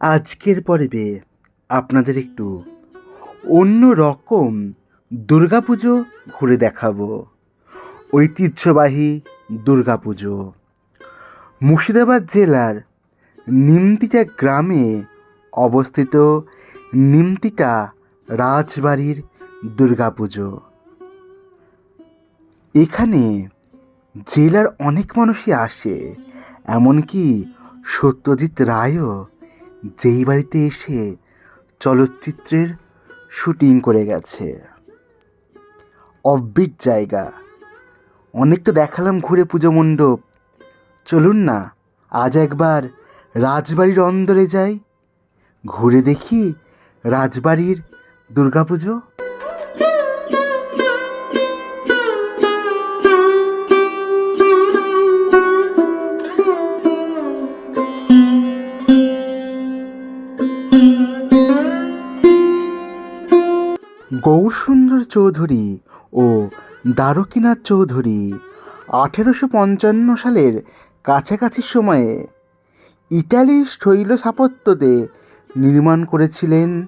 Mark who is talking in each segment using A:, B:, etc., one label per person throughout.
A: আজকের পর্বে আপনাদের একটু অন্য রকম দুর্গাপুজো ঘুরে দেখাবো। ঐতিহ্যবাহী দুর্গাপুজো। মুর্শিদাবাদ জেলার নিমতিটা গ্রামে অবস্থিত নিমতিটা রাজবাড়ির দুর্গাপুজো। এখানে জেলার অনেক মানুষই আসে, এমনকি সত্যজিৎ রায়ও যেই বাড়িতে এসে চলচ্চিত্রের শুটিং করে গেছে। অফবিট জায়গা। অনেক তো দেখালাম ঘুরে পুজো মণ্ডপ। চলুন না, আজ একবার রাজবাড়ির অন্দরে যাই। ঘুরে দেখি রাজবাড়ির দুর্গাপুজো। গৌরসুন্দর চৌধুরী ও দ্বারকীনাথ চৌধুরী আঠেরোশো পঞ্চান্ন সালের কাছাকাছি সময়ে ইটালির শৈল স্থাপত্যতে নির্মাণ করেছিলেন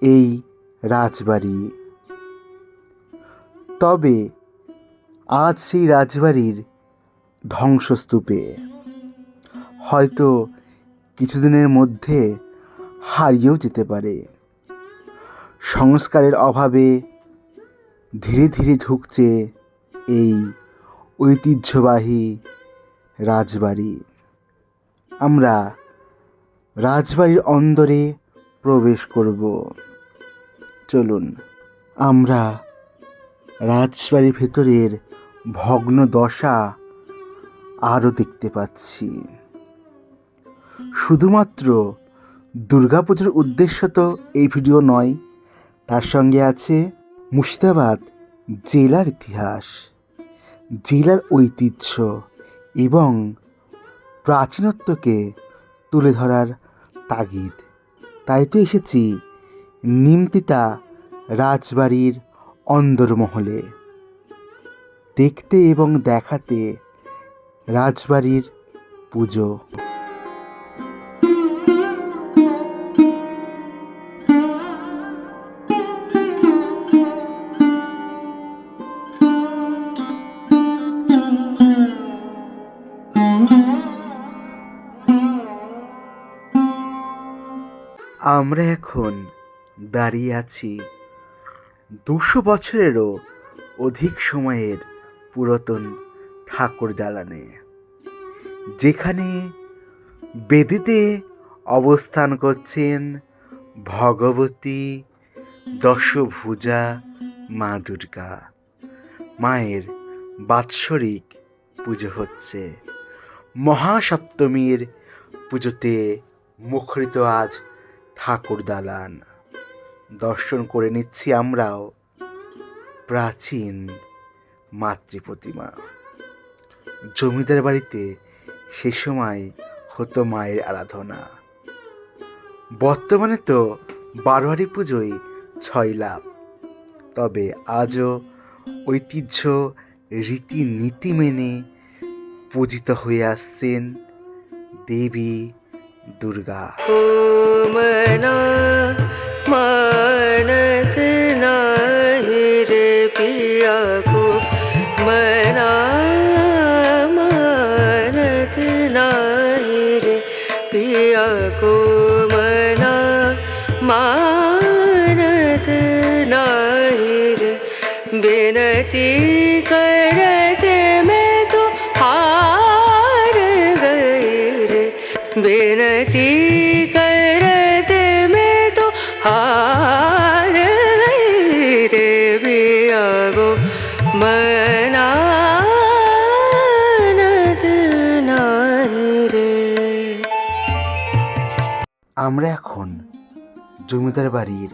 A: এই রাজবাড়ি। তবে আজ সেই রাজবাড়ির ধ্বংসস্তূপে। হয়তো কিছুদিনের মধ্যে হারিয়েও যেতে পারে। সংস্কারের অভাবে ধীরে ধীরে ঢুকছে এই ঐতিহ্যবাহী রাজবাড়ি। আমরা রাজবাড়ির অন্দরে প্রবেশ করব। চলুন, আমরা রাজবাড়ির ভেতরের ভগ্ন দশা আরও দেখতে পাচ্ছি। শুধুমাত্র দুর্গাপুজোর উদ্দেশ্য তো এই ভিডিও নয় তার সঙ্গে আছে মুর্শিদাবাদ জেলার ইতিহাস, জেলার ঐতিহ্য এবং প্রাচীনত্বকে তুলে ধরার তাগিদ। তাই তো এসেছি নিমতিতা রাজবাড়ির অন্দরমহলে। দেখতে এবং দেখাতে রাজবাড়ির পুজো। আমরা এখন দাঁড়িয়ে আছি দুশো বছরেরও অধিক সময়ের পুরাতন ঠাকুর দালানে, যেখানে বেদিতে অবস্থান করছেন ভগবতী দশভুজা মা দুর্গা। মায়ের বাৎসরিক পুজো হচ্ছে। মহাসপ্তমীর পুজোতে মুখরিত আজ ঠাকুর দালান। দর্শন করে নিচ্ছি আমরাও। প্রাচীন মাতৃ প্রতিমা জমিদার বাড়িতে সে সময় হতো মায়ের আরাধনা। বর্তমানে তো বারোয়ারি পুজোই ছয় লাভ। তবে আজও ঐতিহ্য, রীতিনীতি মেনে পূজিত হয়ে আসছেন দেবী দুর্গা।
B: पिया को मना मानत नाही रे बिनती करते मैं तो हार गई रे बिनती करते
A: আমরা এখন জমিদার বাড়ির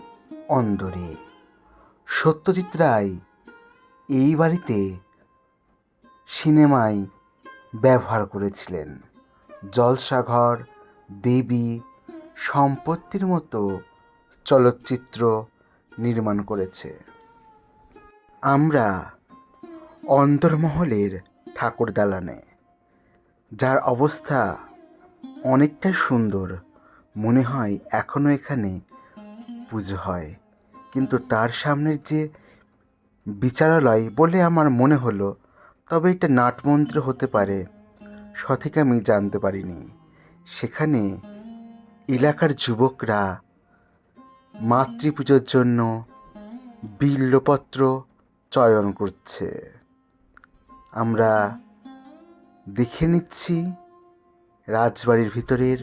A: অন্দরে। সত্যজিৎ রায় এই বাড়িতে সিনেমায় ব্যবহার করেছিলেন। জলসাঘর, দেবী, সম্পত্তির মতো চলচ্চিত্র নির্মাণ করেছে। আমরা অন্তর্মহলের ঠাকুর দালানে যার অবস্থা অনেকটাই সুন্দর মনে হয় এখনও এখানে পুজো হয়। কিন্তু তার সামনের যে বিচারালয় বলে আমার মনে হলো, তবে এটা নাটমন্ত্র হতে পারে, সঠিক আমি জানতে পারিনি। সেখানে এলাকার যুবকরা মাতৃপুজোর জন্য বিল্লপত্র চয়ন করছে। আমরা দেখে নিচ্ছি রাজবাড়ির ভিতরের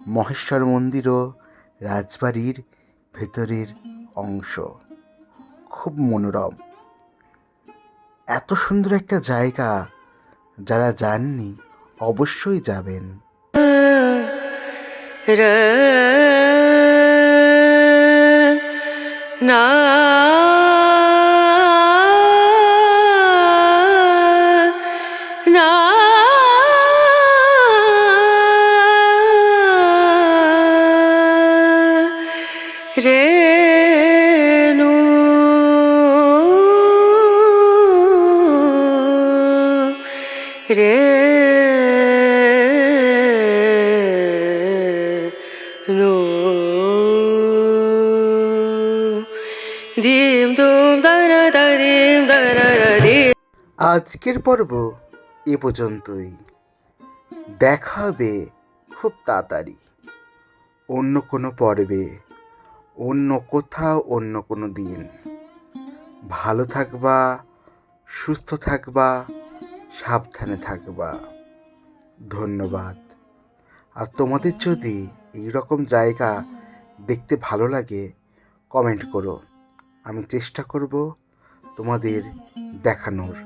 A: মহেশ্বর মন্দিরও রাজবাড়ির ভেতরের অংশ খুব মনোরম এত সুন্দর একটা জায়গা যারা যাননি অবশ্যই যাবেন
B: र রে রে নো দুম
A: আজকের পর্ব এ পর্যন্তই। দেখা হবে খুব তাড়াতাড়ি। অন্য কোনো পর্বে অন্য কোথাও, অন্য কোনো দিন। ভালো থাকবা, সুস্থ থাকবা, সাবধানে থাকবা। ধন্যবাদ। আর তোমাদের যদি এই রকম জায়গা দেখতে ভালো লাগে কমেন্ট করো। আমি চেষ্টা করব তোমাদের দেখানোর।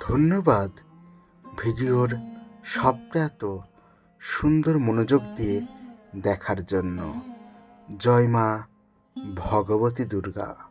A: ধন্যবাদ। ভিডিওর সবটা এত সুন্দর মনোযোগ দিয়ে দেখার জন্য। জয় মা ভগবতী দুর্গা।